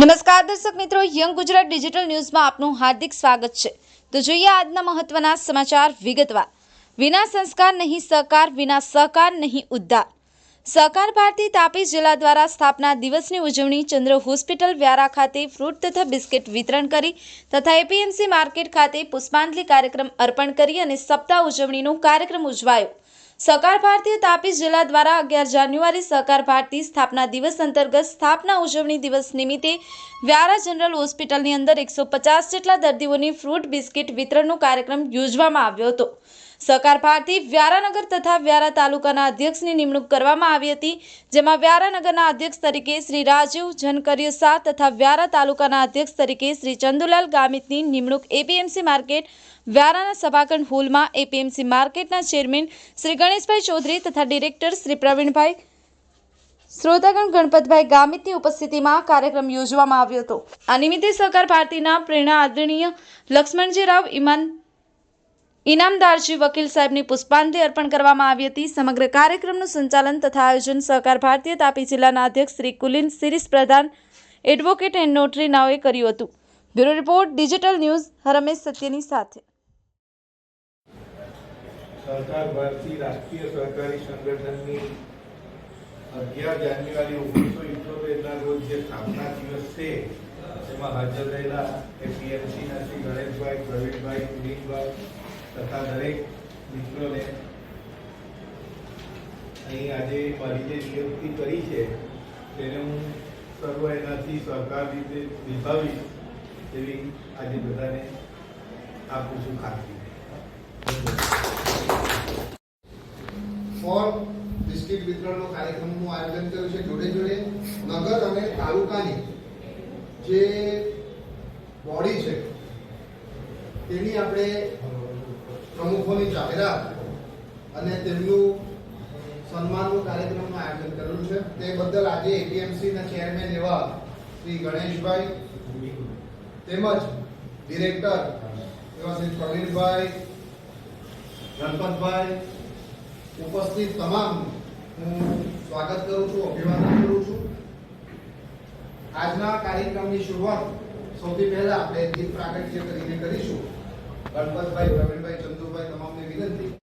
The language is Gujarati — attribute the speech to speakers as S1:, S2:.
S1: નમસ્કાર દર્શક મિત્રો, યંગ ગુજરાત ડિજિટલ ન્યૂઝમાં આપનું હાર્દિક સ્વાગત છે. તો જોઈએ આજના મહત્વના સમાચાર વિગતવાર. વિના સંસ્કાર નહીં સહકાર, વિના સહકાર નહીં ઉદ્ધાર. સહકાર ભારતી તાપી જિલ્લા દ્વારા સ્થાપના દિવસની ઉજવણી ચંદ્ર હોસ્પિટલ વ્યારા ખાતે ફ્રૂટ તથા બિસ્કિટ વિતરણ કરી તથા એપીએમસી માર્કેટ ખાતે પુષ્પાંજલિ કાર્યક્રમ અર્પણ કરી અને સપ્તાહ ઉજવણીનો કાર્યક્રમ ઉજવાયો. સહકાર ભારતીય તાપી જિલ્લા દ્વારા અગિયાર જાન્યુઆરી સહકાર ભારતી સ્થાપના દિવસ અંતર્ગત સ્થાપના ઉજવણી દિવસ નિમિત્તે વ્યારા જનરલ હોસ્પિટલની અંદર એકસો પચાસ જેટલા દર્દીઓની ફ્રૂટ બિસ્કિટ વિતરણનો કાર્યક્રમ યોજવામાં આવ્યો હતો. સહકાર ભારતી વ્યારાનગર તથા વ્યારા તાલુકાના અધ્યક્ષની નિમણૂક કરવામાં આવી હતી, જેમાં વ્યારાનગરના અધ્યક્ષ તરીકે શ્રી રાજીવ જનકરિય શાહ તથા વ્યારા તાલુકાના અધ્યક્ષ તરીકે શ્રી ચંદુલાલ ગામિતની નિમણૂક એપીએમસી માર્કેટ, વ્યારાના સભાખંડ હોલમાં એપીએમસી માર્કેટના ચેરમેન શ્રી ગણેશભાઈ ચૌધરી તથા ડિરેક્ટર શ્રી પ્રવીણભાઈ શ્રોતાગણ ગણપતભાઈ ગામિતની ઉપસ્થિતિમાં કાર્યક્રમ યોજવામાં આવ્યો હતો. આ નિમિત્તે સહકાર ભારતીના પ્રેરણા આદરણીય લક્ષ્મણજી રાવ ઇમાન ઇનામદારજી વકીલ સાહેબની પુષ્પાંજલિ અર્પણ કરવામાં આવી હતી. સમગ્ર કાર્યક્રમનું સંચાલન તથા આયોજન સહકાર ભારતીય તાપી જિલ્લાના અધ્યક્ષ શ્રી કુલિન સિરીસ પ્રધાન એડવોકેટ એન્ડ નોટરી નાઓએ કર્યું હતું. Bureau report, digital news, Harmesh સત્યની સાથે.
S2: સહકાર ભારતી રાષ્ટ્રીય સહકારી સંગઠનની અગિયાર જાન્યુઆરી ઓગણીસો ઇઠ્યોતેરના રોજ જે સ્થાપના દિવસ છે તેમાં હાજર રહેલા એપીએમસીના શ્રી ગણેશભાઈ પ્રવીણભાઈ પુનીતભાઈ તથા દરેક મિત્રોને અહીં આજે મારી જે નિયુક્તિ કરી છે, તેને હું સર્વ એનાથી સહકાર રીતે નિભાવીશ એવી આજે બધાને આપું છું ખાતરી.
S3: ફોર બિસ્કિટ વિતરણનો કાર્યક્રમનું આયોજન કર્યું છે. જોડે જોડે નગર અને તાલુકાની જે બોડી છે, તેની આપણે પ્રમુખોની જાહેરાત અને તેમનું સન્માનનું કાર્યક્રમનું આયોજન કરેલું છે. તે બદલ આજે એપીએમસીના ચેરમેન એવા શ્રી ગણેશભાઈ, તેમજ ડિરેક્ટર એવા શ્રી પ્રવીણભાઈ, ગણપતભાઈ ઉપસ્થિત તમામ હું સ્વાગત કરું છું અભિવાદન કરું છું. આજના કાર્યક્રમની શરૂઆત સૌથી પહેલા આપણે દીપ પ્રાગટ્ય કરીને કરીશું. ગણપતભાઈ પ્રવીણભાઈ ચંદુભાઈ તમામને વિનંતી.